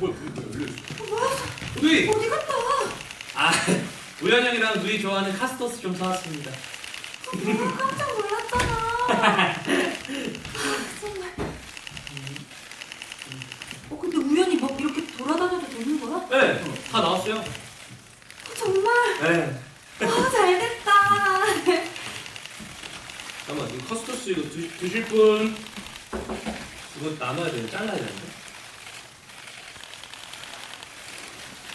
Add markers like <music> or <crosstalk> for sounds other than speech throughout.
뭐, 뭐, 뭐, 누이 아, 좋아하는 카스토스 좀 사왔습니다. 너무 깜짝 놀랐잖아. 아, 정말. 어 근데 우연히 막 이렇게 돌아다녀도 되는 거야? 네, 다 나왔어요. 아, 정말. 네. 아, 잘 됐다. 잠깐만 이 카스토스 이거 드, 드실 분 이거 나눠야 되는 잘라야 되는데.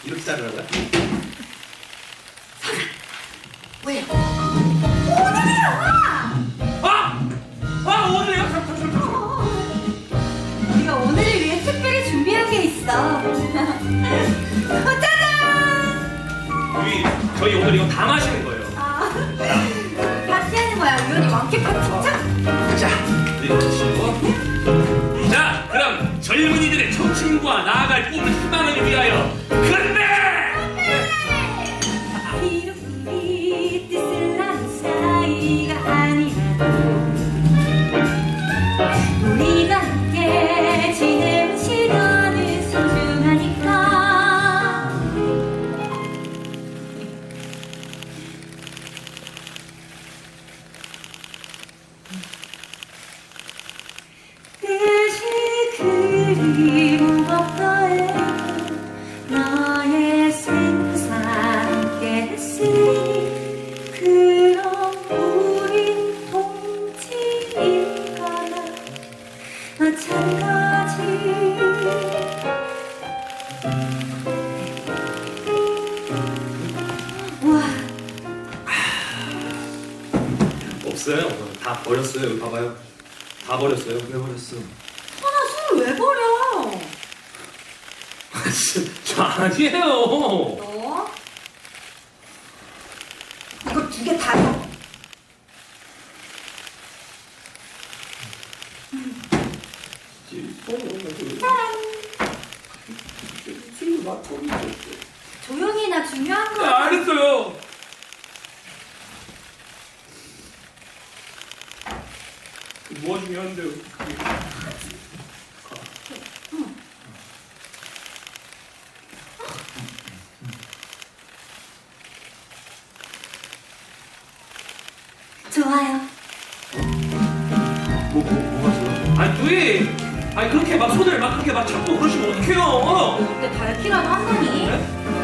이렇게 자르라고요? 왜? 아! 아 오늘이요? 잠깐 잠깐 잠깐. 우리가 오늘을 위해 특별히 준비한 게 있어. 어, <laughs> 짜잔! 누이 저희 오늘 이거 다 마시는 거예요. 와 없어요. 다 버렸어요. 여기 봐봐요. 다 버렸어요. 왜 버렸어? 하나 술을 왜 버려 저 <laughs> 아니에요. 너 이거 두 개 다요 술 맞고 조용히 나 중요한 거 알았어요. 뭐가 중요한데요? 좋아요 뭐, 뭐, 뭐가 좋아? 아니, 누이! 아니, 그렇게 막 손을 막 그렇게 막 잡고 그러시면 어떡해요? 근데 밝기라도 한다니 앞에 네. 그자